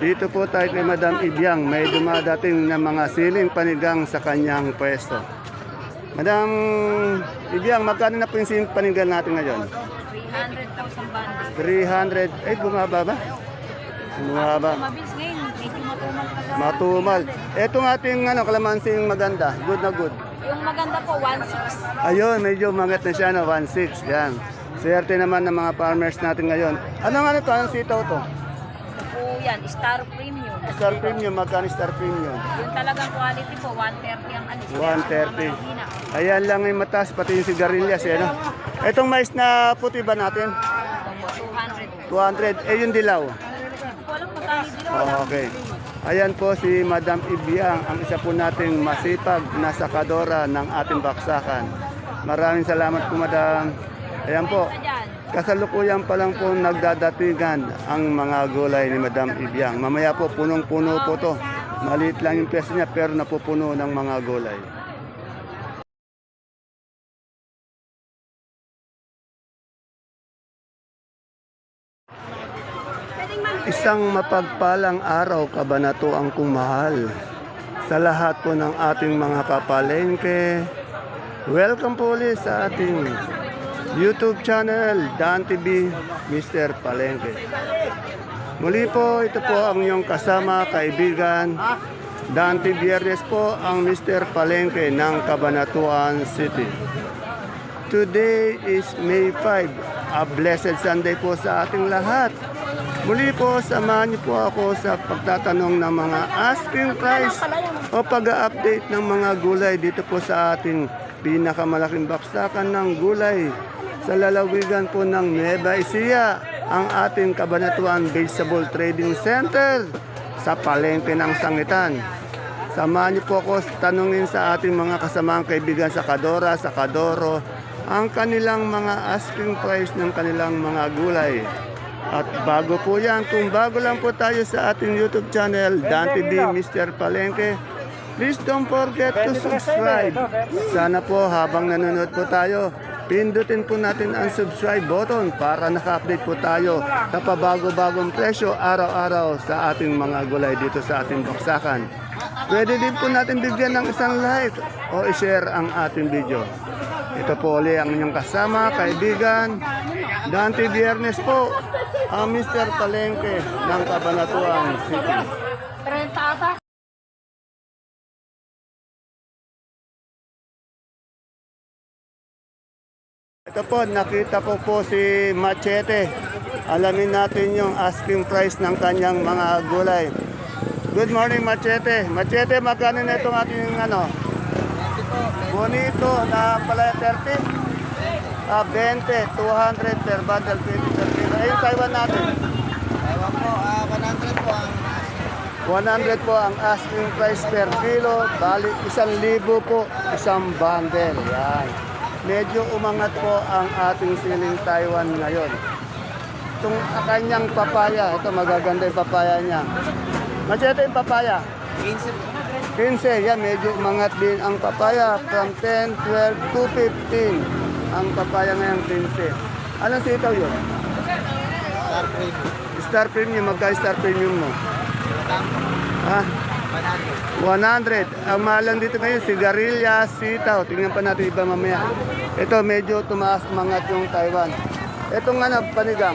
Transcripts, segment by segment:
Dito po tayo kay Madam Ibyang. May dumadating na mga siling panigang sa kanyang pwesto. Madam Ibyang, magkano na po yung siling panigang natin ngayon? 300,000 bundle. 300. Eh, bumaba ba? Bumaba. Mabilis ngayon, medyo matumal pa sa... Matumal. Etong ating ano, kalamansing maganda. Good na good. Yung maganda po, 1.6. Ayun, medyo mangat na siya, no? 1.6. Yan. Swerte naman ng mga farmers natin ngayon. Ano nga ito? Anong sitaw to? Yan, Star Premium. Star Premium, magkano Star Premium? Yung talagang quality po, 130 ang ano. 130. Mahina. Ayan lang yung mataas, pati yung sigarilyas, eh, no? Etong mais na puti ba natin? Ito po, 200. 200. Eh, yung dilaw. Oh, okay. Ayan po si Madam Ibiang, ang isa po nating masipag na sakadora ng ating baksakan. Maraming salamat po, Madam. Ayan po. Kasalukuyan pa lang po nagdadatingan ang mga gulay ni Madam Ibiang. Mamaya po punong-puno po to. Maliit lang yung pwesto niya pero napupuno ng mga gulay. Isang mapagpalang araw kabanato ang kumahal sa lahat po ng ating mga kapalengke. Welcome po ulit sa ating YouTube channel, Dan TV, Mr. Palengke. Muli po, ito po ang inyong kasama, kaibigan. Dante Biernes po ang Mr. Palengke ng Cabanatuan City. Today is May 5, a blessed Sunday po sa ating lahat. Muli po, samahan niyo po ako sa pagtatanong ng mga asking price o pag-update ng mga gulay dito po sa ating pinakamalaking baksakan ng gulay sa lalawigan po ng Nueva Ecija, ang ating Kabanatuan Vegetable Trading Center sa palengke ng Sangitan. Samahan niyo po ako tanungin sa ating mga kasamaang kaibigan sa Kadora, sa Kadoro, ang kanilang mga asking price ng kanilang mga gulay. At bago po yan, kung bago lang po tayo sa ating YouTube channel, Dan TV Mr. Palengke, please don't forget to subscribe. Sana po habang nanonood po tayo, pindutin po natin ang subscribe button para naka-update po tayo sa pabago-bagong presyo araw-araw sa ating mga gulay dito sa ating baksakan. Pwede din po natin bigyan ng isang like o i-share ang ating video. Ito po ulit ang inyong kasama, kaibigan, Dante Biernes po, ang Mr. Palengke ng Cabanatuan City. 30 ata. Ito po, nakita ko po si Machete. Alamin natin yung asking price ng kanyang mga gulay. Good morning, Machete. Machete, magkano na itong ating ano? Bonito na pala 30? Ah, 20, 200 per bundle, 20 per kilo. Ayun, Taiwan natin. Ewan po, ah, 100 po ang 100 po ang asking price per kilo. Bali, isang libo po, isang bundle. Yan. Medyo umangat po ang ating siling Taiwan ngayon. Itong kanyang papaya, ito magaganda yung papaya niya. Machete yung papaya. 15 po. 15, yan, medyo umangat din ang papaya from 10, 12 to 15. Ang papaya ngayong 15. Anong sitaw yun? Star Premium. Star Premium, magka Star Premium mo? Ha? 100. 100. Ang mahal lang dito ngayon, sigarilyas, sitaw. Tingnan pa natin iba mamaya. Ito, medyo tumaas mangat yung Taiwan. Itong ano, panigang,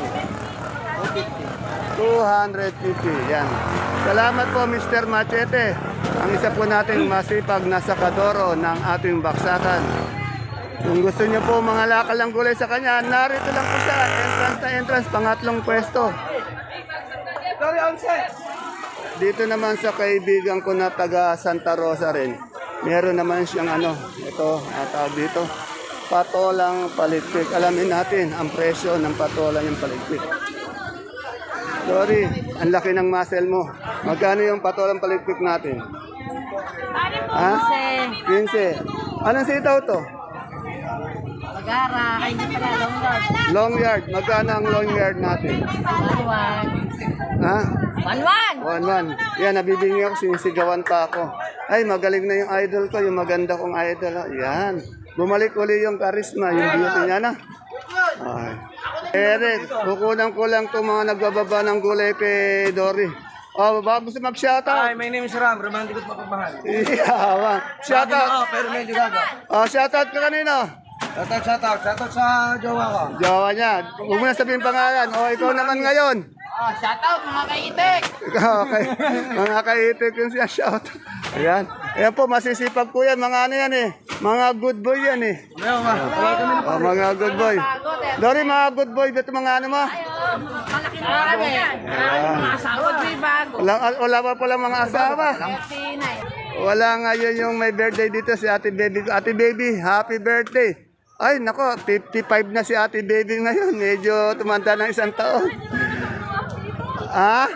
250. 250. Yan. Salamat po, Mr. Machete. Ang isa po nating masipag na sakadoro ng ating baksakan. Kung gusto niyo po mga lakal ng gulay sa kanya, narito lang po siya. Entrance na entrance, pangatlong pwesto. Dito naman sa kaibigan ko na taga Santa Rosa rin, meron naman siyang ano, ito, at dito, patolang palitpik. Alamin natin ang presyo ng patolang yung palitpik. Sorry, ang laki ng muscle mo. Magkano yung patolang palitpik natin? Ha? 15. Anong sitaw to? Pagara, ay hindi pala long yard. Long yard. Magkano ang long yard natin? One, Ha? One, one. Yan, nabibingi ako, sinisigawan pa ako. Ay, magaling na yung idol ko, yung maganda kong idol. oh. Yan. Bumalik uli yung charisma, yung beauty niya na. Ay. Eric, kukunan ko lang itong mga nagbababa ng gulay kay Dory. Oh, baka gusto mag-shoutout. Hi, my name is Ram. Romantic at mapagmahal. Yeah, shoutout. Ako, pero medyo gaga. Oh, shoutout ka kanino? Shoutout, shoutout. Shoutout sa jowa ko. Jowa niya. Huwag mo na sabihin pangalan. O, ikaw naman ngayon. Oh, shout out mga kaitik. Okay. mga kaitik yung siya shout. Ayan. Ayan po, masisipag po yan. Mga ano yan eh. Mga good boy yan eh. Ma. Na Oh, mga good boy. Dory, mga good boy. Dito mga ano mo? Malaki na kami. Maraming mga asawa. Wala, wala pa pala mga asawa. Wala ngayon yung may birthday dito si Ate Baby. Ate Baby, happy birthday. Ay, nako, 55 na si Ate Baby ngayon. Medyo tumanda ng isang taon. Ah?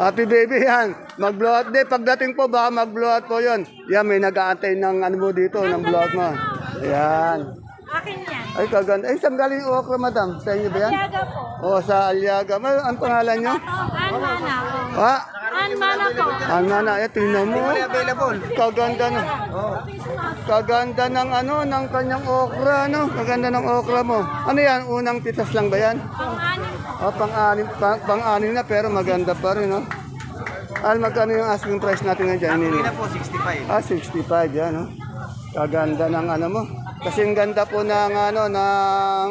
Happy baby yan. Mag-blow out day. Pagdating po, baka mag-blow out po yun. Yan, may nag-aantay ng ano mo dito, ng blow out mo. Ayan. Akin yan. Ay, kaganda. Ay, saan galing yung okra, madam? Sa inyo ba yan? Tiyaga po. O, sa Aliaga. May, ang pangalan nyo? An mana po. Ha? An mana po. Ang nana, eh, tingnan mo. available. Kaganda na. Kaganda ng ano, ng kanyang okra, no? Kaganda ng okra mo. Ano yan? Unang pitas lang ba yan? Pang-anim po. O, pang-anim, pang, pang-anim na, pero maganda pa rin, no? Al, magkano yung asking price natin ngayon dyan? Hindi na po, 65. Ah, 65 yan, no? Kaganda ng ano mo. Kasi ang ganda po ng ano, ng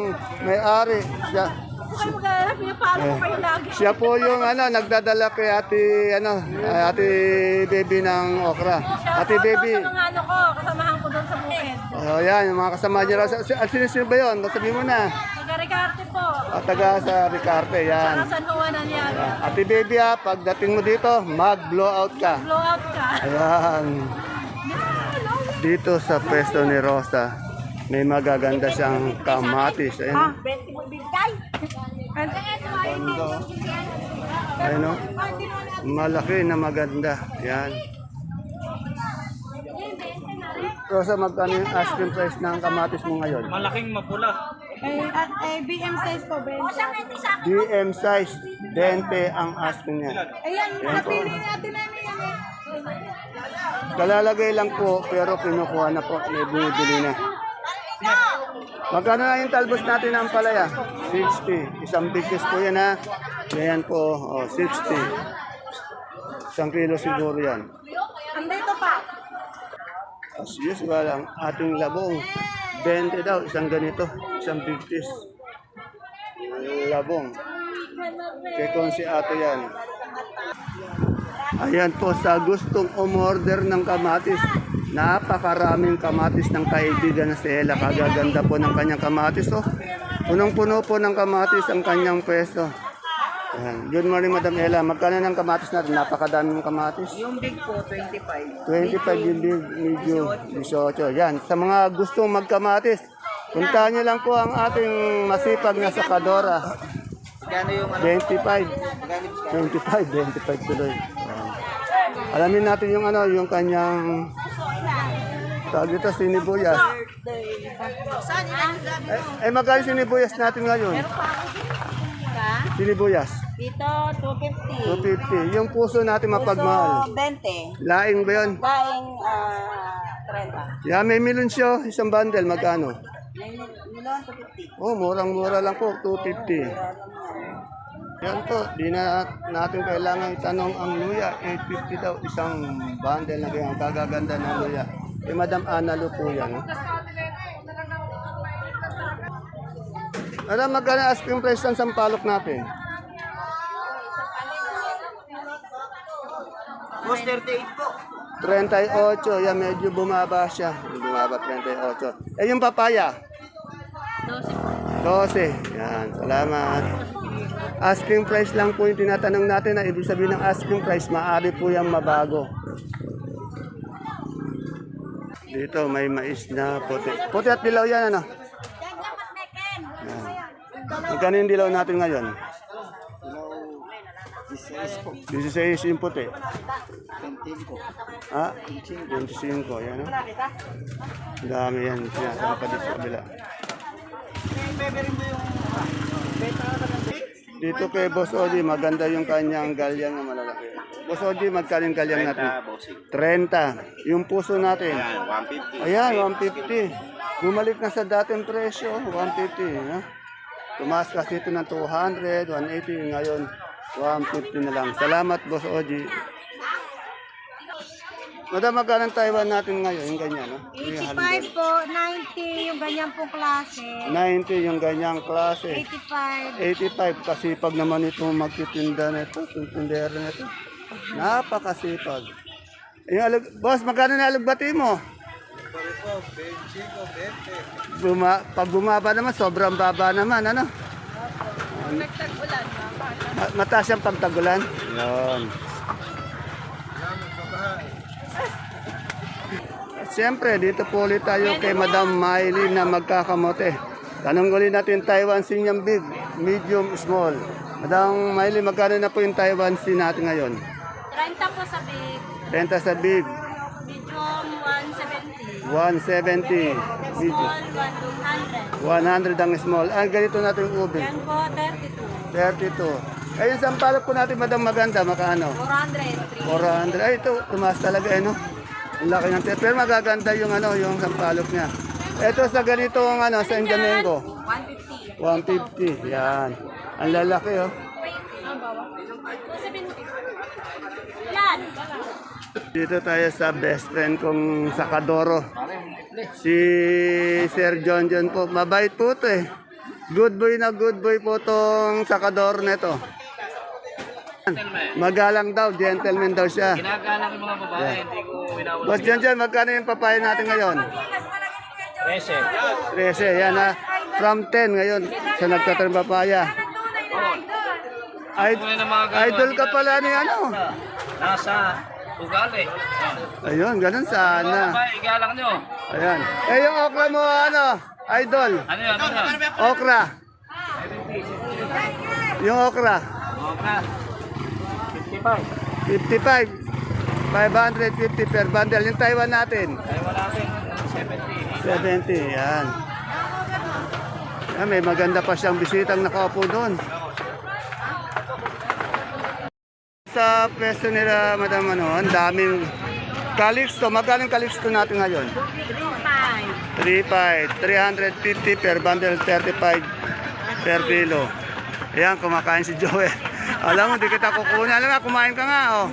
may-ari. Siya, Ay, magkala, pinapalo ko kayo lagi. siya po yung ano, nagdadala kay ate, ano, ate baby ng okra. Ate baby. Sa mga ano ko, kasamahan ko doon sa bukid. Oh, yan, yung mga kasama niya. At sino sino ba yun? Sabi mo na. Taga-Ricarte po. At taga sa Ricarte, yan. Saka San Juan ng Yaga. Ate baby ha, pagdating mo dito, mag-blow out ka. Blow out ka. Ayan. Dito sa pwesto ni Rosa, may magaganda siyang kamatis. 20 bigay. Ganda. Ayan o. Malaki na maganda. Yan. Rosa, magkano yung asking price ng kamatis mo ngayon? Malaking mapula. Eh, at eh, BM size po, Ben. DM size, 20 ang asking niya. Ayan, napili natin namin yan eh. Kalalagay lang po, pero kinukuha na po, may bumibili na. Magkano na yung talbos natin ng palaya? 60. Isang bigkis po yan ha. Ganyan po, oh, 60. Isang kilo siguro yan. Andito pa. As usual, ang ating labong. 20 daw, isang ganito. Isang bigkis. Labong. Kekon si ate yan. Ayan po, sa gustong umorder ng kamatis. Napakaraming kamatis ng kaibigan na si Ella. Kagaganda po ng kanyang kamatis. Oh. Punong-puno po ng kamatis ang kanyang pwesto. Ayan. Good morning, Madam Ella. Magkano ng kamatis natin? Napakadami ng kamatis. Yung big po, 25. 25 yung big, medyo 18. Yan, sa mga gustong magkamatis, puntahan nyo lang po ang ating masipag na sakadora. Gano yung ano? 25. 25, 25 tuloy. Alamin natin yung ano, yung kanyang tawag dito, sinibuyas. Eh, eh magkano sinibuyas natin ngayon? Sinibuyas. Dito, 250. 250. Yung puso natin mapagmahal. 20. Laing ba yun? Daing ah 30. Yeah, may milon siya. Isang bundle, magkano? Milon, 250. Oh, murang-mura lang po, 250. Yan po, di na natin kailangan itanong ang luya. 850 daw, isang bundle na ganyan. Kagaganda ng luya. Eh, Madam Ana Lu po yan. No? Alam, magkano asking price ng sampalok natin? Boss, 38 po. 38, yan medyo bumaba siya. Bumaba 38. Eh, yung papaya? 12. Yan, salamat. Asking price lang po yung tinatanong natin na ibig sabihin ng asking price, maaari po yung mabago. Dito may mais na puti. Puti at dilaw yan ano? Yan. Magkano yung dilaw natin ngayon? 16 yung puti. 25 po. Ah, 25. Yan, no? Ang dami yan. Sinasama pa dito sa kabila. Dito kay Boss Odi, maganda yung kanyang galyang na malalaki. Boss Odi, magkano yung galyang natin? 30. Yung puso natin? 150. Ayan, 150. Bumalik na sa dating presyo, 150. Ha? Tumaas kasi ito ng 200, 180. Ngayon, 150 na lang. Salamat, Boss Oji. Madam, magkano ang Taiwan natin ngayon? Yung ganyan, no? Yung halong 85 po, 90 yung ganyan pong klase. 90 yung ganyang klase. 85 85. kasi pag naman ito magtitinda na ito, tindera na ito. Napakasipag. Yung alag, boss, magkano na alugbati mo? Buma, pag bumaba naman, sobrang baba naman, ano? Ma- mataas yung pagtagulan? Yun. Siyempre, dito po ulit tayo kay Madam Miley na magkakamote. Tanong ulit natin Taiwan Sinyang Big, medium, small. Madam Miley, magkano na po yung Taiwan Sin natin ngayon? 30 po sa big. Renta sa big, Medium 170. 170. Medium. Small 100. 100 ang small. Ah, ganito natin yung ube. Yan po 32. 32. Ayun, sampalok po natin, Madam Maganda, makaano? 400. 400. Ay, ito, tumaas talaga, eh, no? Ang laki ng te- Pero magaganda yung, ano, yung sampalok niya. Ito sa ganitong, ano, sa Indianengo. 150. 150. Yan. Ang lalaki, oh. Ang bawa. 270. Yan. Dito tayo sa best friend kong Sakadoro. Si Sir John John po. Mabait po to eh. Good boy na good boy po tong Sakadoro neto. Magalang daw, gentleman daw siya. Ginagalang yung mga babae, hindi ko. Boss John, magkano yung papaya natin ngayon? Prese. 13, yan ha. From 10 ngayon sa nagtatarang papaya. Ganun, idol ka pala ni ano. Nasa ugali. Ah. Ayun, ganun sana. babae, igalang nyo. Ayan. Eh, yung okra mo, ano, idol. Ano yan? Ano yan? Okra. Yung okra. Okay. 55. 55. 550 per bundle. Yung Taiwan natin. Tayo wala natin. 70. 70. Yan. Yan, may maganda pa siyang bisitang nakaupo doon. Sa pwesto nila, madam, ano, ang daming Calixto. Magkano yung Calixto natin ngayon? 35. 3.5, 350 per bundle, 35 per kilo. Ayan, kumakain si Joel. Alam mo, di kita kukunin. Alam mo, kumain ka nga, oh.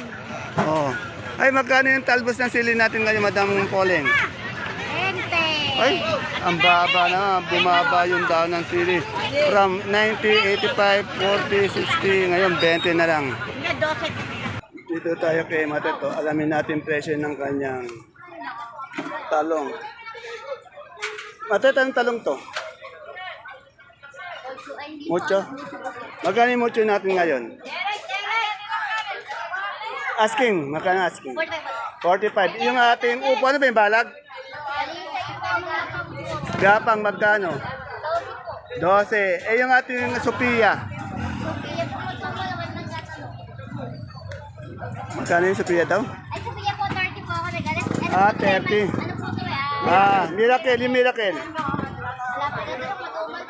oh. Ay, magkano yung talbos ng sili natin ngayon, Madam Poleng? 20. Ay, ang baba na, bumaba yung daon ng sili. From 90, 85, 40, 60, ngayon 20 na lang. Hindi, 12. Dito tayo kay Mateto, alamin natin presyo ng kanyang talong. Mateto, anong talong to? Mucho? Magkano yung mucho natin ngayon? Asking, magkano asking? 45. Yung ating upo, ano ba yung balag? Gapang, magkano? 12. Eh, yung ating Sophia. Magkano yung Sophia daw? Ay, Sophia po, 30 po ako nagalit. Ah, po, 30. Ano po ito eh? Ah, miracle, yung miracle.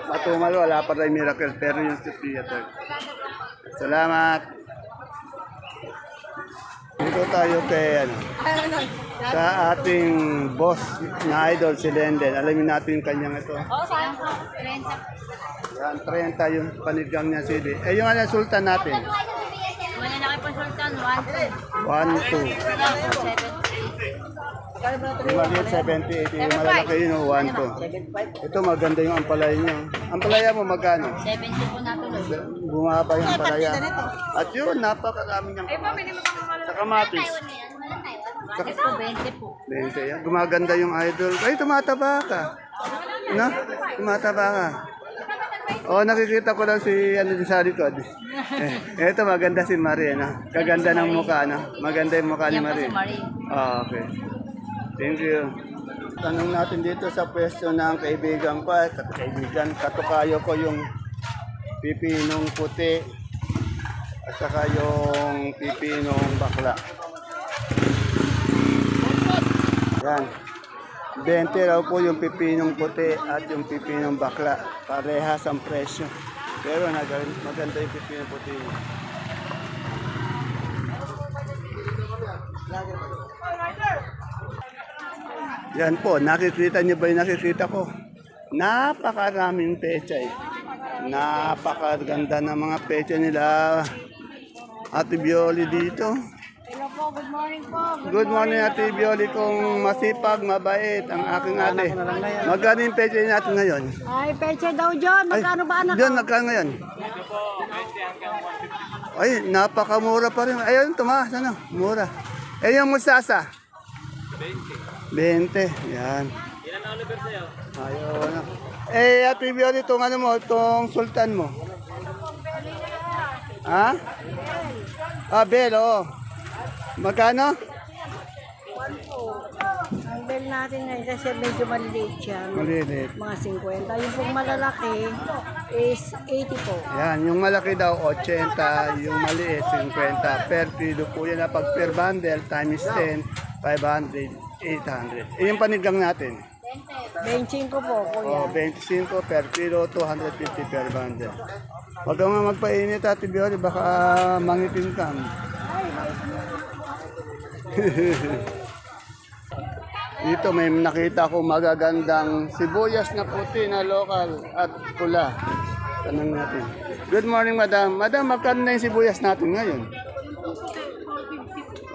Matumal. Wala pa rin miracle, pero yung Sophia daw. Salamat. Dito tayo kay, ano, sa ating boss na idol, si Lenden. Alamin natin yung kanyang ito. Oh, saan po? 30. Yan, 30 yung panigang niya sili. Eh, yung ano, sultan natin. Kayo Sophia? Malalaki po sultan, 1. 1, 2. Yung maliit, 70, 80. Yung malalaki yun, oh, 1, 2. Ito, maganda yung ampalaya niyo. Ampalaya mo, magkano? 70 po natuloy. Bumaba yung ampalaya. At yun, napakarami niyang Sa kamatis. Walang Taiwan. Bakit po 20 po? 20 yan. Gumaganda yung idol. Ay, tumataba ka. No? Tumataba ka. Oh, nakikita ko lang si ano din sa likod. Eh, ito maganda si Marie, no? Kaganda ng mukha, no? Maganda yung mukha ni Yan po Marie. Marie. Ah, okay. Thank you. Tanong natin dito sa pwesto ng kaibigan ko, at kaibigan, katukayo ko yung pipinong puti at saka yung pipinong bakla. Yan. 20 raw po yung pipinong puti at yung pipinong bakla. Parehas ang presyo. Pero maganda yung pipinong puti. Yan po, nakikita niyo ba yung nakikita ko? Napakaraming pecha eh. Napakaganda ng mga pecha nila. Ate Bioli dito. Hello po, good morning po. Good morning, Ate Bioli. Kung masipag, mabait ang aking ate. Magkano yung peche natin ngayon? Ay, peche daw, John. Magkano ba anak Diyan, magkano ngayon? Ay, napakamura pa rin. Ayun, tumaas, ano? Mura. Eh, yung mustasa? 20. 20, yan. Ilan na Oliver sa'yo? Ayun. ano. Eh, Ate Bioli, itong ano mo, itong sultan mo. Ha? Ah, Bel, oo. Magkano? Ang bill natin ngayon kasi medyo maliliit siya. Malilit. Mga 50. Yung pong malalaki is 80 po. Yan, yung malaki daw 80, yung maliit 50. Per kilo po yan pag per bundle times 10, 500, 800. Eh, yung panigang natin. 25 po, kuya. O, 25 per kilo, 250 per bundle. Huwag kang nga magpainit, Ate Bioli, baka mangitim ka. Dito may nakita ko magagandang sibuyas na puti na lokal at pula. Tanong natin. Good morning, madam. Madam, magkano na yung sibuyas natin ngayon?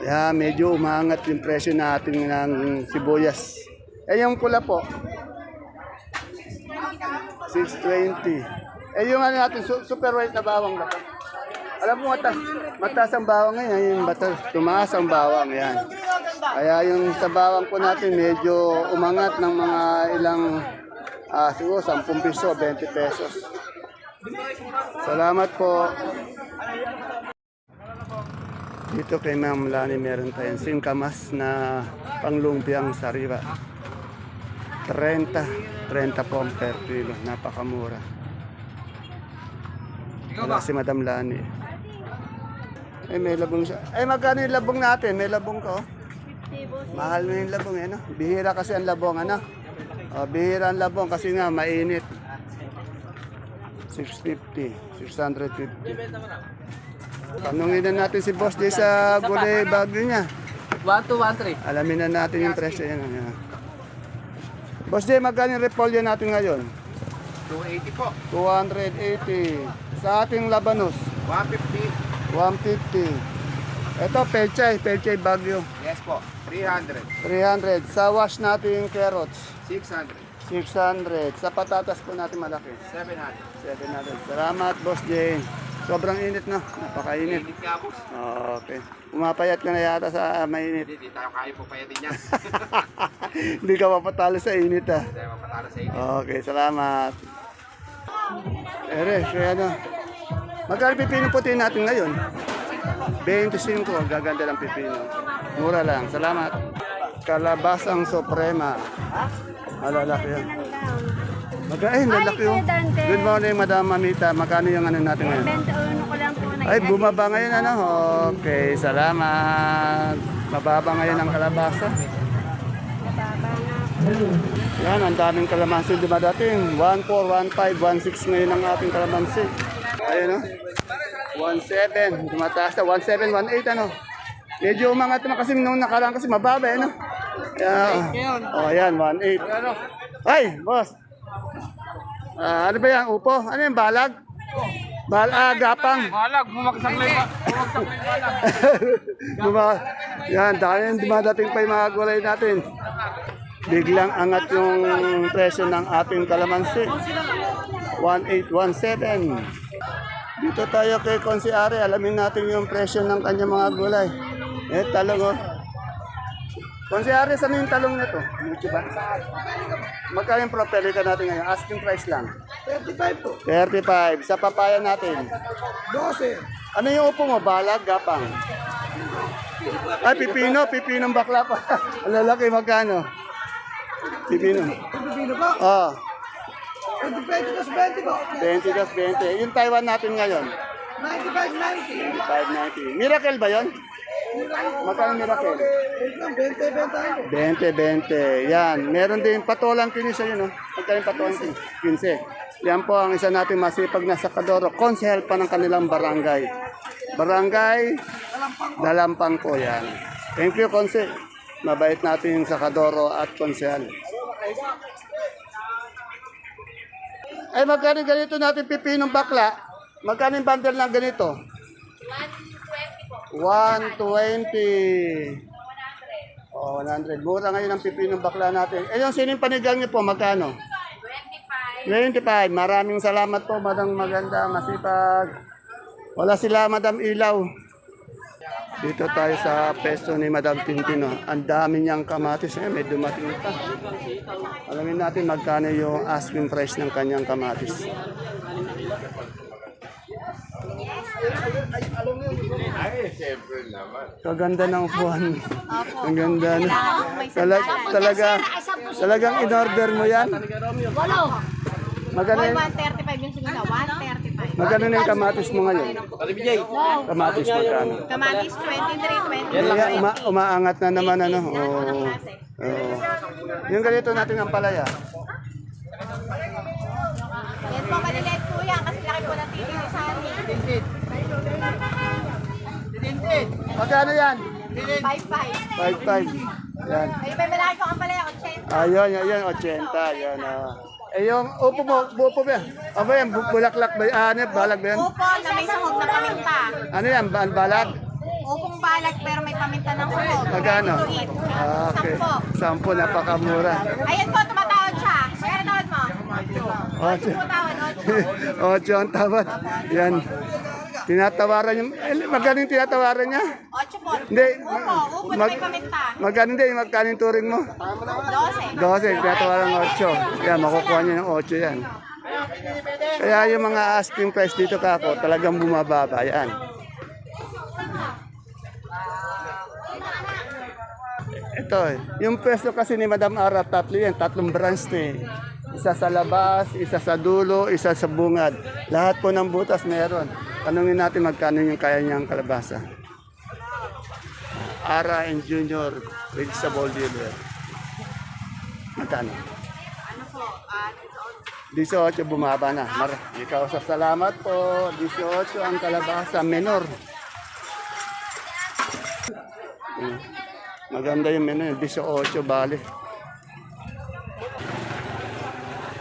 Yeah, medyo umangat yung presyo natin ng sibuyas. Eh, yung pula po, 620. Eh, yung ano natin, su- super white na bawang ba? Alam mo, matas, matas ang bawang ngayon. Yung batas, tumaas ang bawang. Yan. Kaya yung sa bawang po natin, medyo umangat ng mga ilang, ah, siguro 10 piso, 20 pesos. Salamat po. Dito kay Ma'am Lani meron tayong singkamas na panglumpiang sariwa. 30, 30 po ang per kilo. Napakamura. Wala si Madam Lani. Eh, may labong siya. Eh, magkano yung labong natin? May labong ka, oh. Mahal na yung labong, eh, no? Bihira kasi ang labong, ano? Oh, bihira ang labong kasi nga, mainit. 650, 650. Tanungin na natin si Boss Jay sa gulay bagyo niya. 1, 2, 1, 3. Alamin na natin yung presyo yan. yan. Boss Jay, magkano yung repolyo natin ngayon? 280 po. 280. Sa ating labanos, 150. 150. Ito, pechay, pechay bagyo. Yes po. 300. 300. Sa wash natin yung carrots, 600. 600. Sa patatas po natin malaki, 700. 700. Salamat, Boss Jay. Sobrang init na. Napakainit. Init nga po. Okay. Umapayat ka na yata sa mainit. Hindi tayo kaya po payatin yan. Hindi ka mapatalo sa init ah. Hindi tayo mapatalo sa init. Okay, salamat. Ere, kaya ano. Magkano pipino puti natin ngayon? 25, gaganda ng pipino. Mura lang, salamat. Kalabasang Suprema. Malalaki yan. Mag ay, lalaki yun. Good morning, Madam Mamita. Magkano yung ano natin ngayon? Benta ko lang po na Ay, bumaba ngayon ano? Okay, salamat. Mababa ngayon ang kalabasa. Yan, ang daming kalamansi dumadating. 1, 4, 1, 5, 1, 6 ngayon ang ating kalamansi. Ayun no? 1, 7. Tumataas na. 1, 7, 1, 8 ano? Medyo umangat naman kasi nung nakaraan kasi mababa eh no? Yeah. Oh, yan, 1, 8. Ay, boss. Ah, ano ba yan? Upo? Ano yung balag? Bal ah, gapang. Malag, bumagsak lang ba? Balag. Duma, yan, dahil dumadating pa yung mga gulay natin. Biglang angat yung presyo ng ating kalamansi. 1817. Dito tayo kay Konsiare, alamin natin yung presyo ng kanyang mga gulay. Eh, talong oh. Konsiare, saan yung talong nito? Dito ba? Magkano yung propelica natin ngayon? Asking price lang. 35 po. 35. Sa papaya natin? 12. Ano yung upo mo? Balag, gapang? Ay, pipino, pipinong bakla pa. Ang lalaki, magkano? Pipino. Pipino po? Oo. 20 plus 20 po. 20 plus 20. Yung Taiwan natin ngayon? 95.90. 95.90. Miracle ba yon? Magkano miracle? 20, 20. Yan. Meron din patolang kinis yun, no? Magkano yung patolang kinis? 15. Yan po ang isa natin masipag na sakadoro. Konsehel pa ng kanilang barangay. Barangay Dalampang po yan. Thank you, Konse. Mabait natin yung sakadoro at konsehal. Ay, magkano ganito natin pipinong bakla? Magkano yung bundle ng ganito? 120. Oh, 100. Mura ngayon ang pipinong bakla natin. Eh, yung sining panigang niyo po, magkano? 25. 25. Maraming salamat po, Madam Maganda, masipag. Wala sila, Madam Ilaw. Dito tayo sa pesto ni Madam Tintino. Ang dami niyang kamatis. Eh, may dumating pa. Alamin natin magkano yung asking price ng kanyang kamatis. Kaganda ng buwan. Ang ganda na. Talag, talaga, talagang in-order mo yan. Walo. Magkano yung, 135 yung segunda. 135. magkano na yung kamatis mo ngayon? Kamatis magkano? Kamatis 23, 20. Yan lang, uma, umaangat na naman ano. Oo. Oo. Yung ganito natin ang palaya. Yan po, maliliit po yan kasi laki po ng titi ni Sunny. Magkano yan? 5-5. 5-5. Yan. Ay, may malaki po ang palaya, 80. Ayun, yan, yan, 80. Yan, ah. Eh, yung upo mo, upo yan. Ano ba yan? Bu- Bulaklak ba? Ah, ano yan? Balag ba yan? Upo na may sahog na paminta. Ano yan? Ba- Balag? Upong balag pero may paminta ng sahog. Magkano? Ready to eat. Ah, okay. Sampo. Sampo, napakamura. Ayan po, tumatawad siya. Kaya tawad mo? Ocho. Tumatawad, 8. Ocho ang tawad. Yan. Tinatawaran niya. Eh, magkano yung tinatawaran niya? 8 po. Hindi. Upo, upo na may paminta. Magkano hindi? Magkano yung turing mo? 12. 12, tinatawaran ng 8. Yan, makukuha niya ng 8 yan. Kaya yung mga asking price dito kako, talagang bumababa. Yan. Ito, yung pwesto kasi ni Madam Ara, tatlo yan, tatlong branch na eh. Isa sa labas, isa sa dulo, isa sa bungad. Lahat po ng butas meron. Tanungin natin magkano yung kaya niyang kalabasa. Ara and Junior Vegetable Dealer. Magkano? Ano po? Ah, 18 bumaba na. Mar ikaw sa salamat po. 18 ang kalabasa menor. Mm. Maganda yung menu, 18 bali.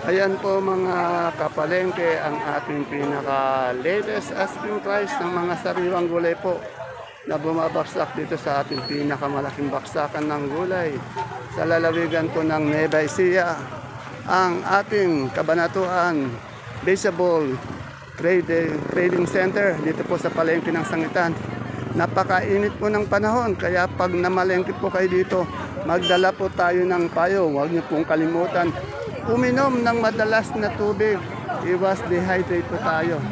Ayan po mga kapalengke ang ating pinaka latest asking price ng mga sariwang gulay po na bumabaksak dito sa ating pinakamalaking baksakan ng gulay sa lalawigan po ng Nueva Ecija ang ating kabanatuan Baseball Trade, Trading Center dito po sa palengke ng Sangitan. Napakainit po ng panahon kaya pag namalengke po kayo dito, magdala po tayo ng payo. Huwag niyo pong kalimutan. Uminom ng madalas na tubig. Iwas dehydrate po tayo.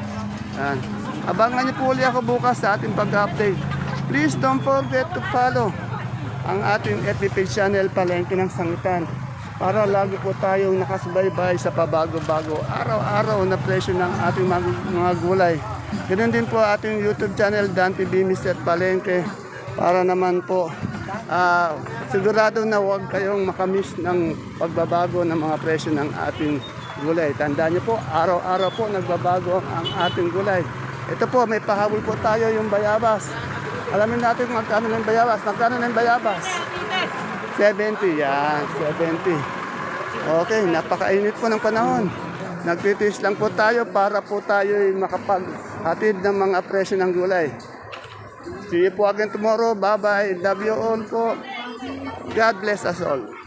Yan. Abangan niyo po ulit ako bukas sa ating pag-update. Please don't forget to follow ang ating FB channel Palengke ng Sangitan para lagi po tayong nakasubaybay sa pabago-bago araw-araw na presyo ng ating mga, gulay. Ganun din po ating YouTube channel Dan TV Mr. Palengke para naman po ah, sigurado na huwag kayong makamiss ng pagbabago ng mga presyo ng ating gulay. Tandaan niyo po, araw-araw po nagbabago ang ating gulay. Ito po, may pahabol po tayo yung bayabas. Alamin natin kung magkano ng bayabas. Magkano ng bayabas? 70, yan, 70. Okay, napakainit po ng panahon. Nagtitiis lang po tayo para po tayo makapaghatid ng mga presyo ng gulay. See you po again tomorrow. Bye-bye. Love you all po. God bless us all.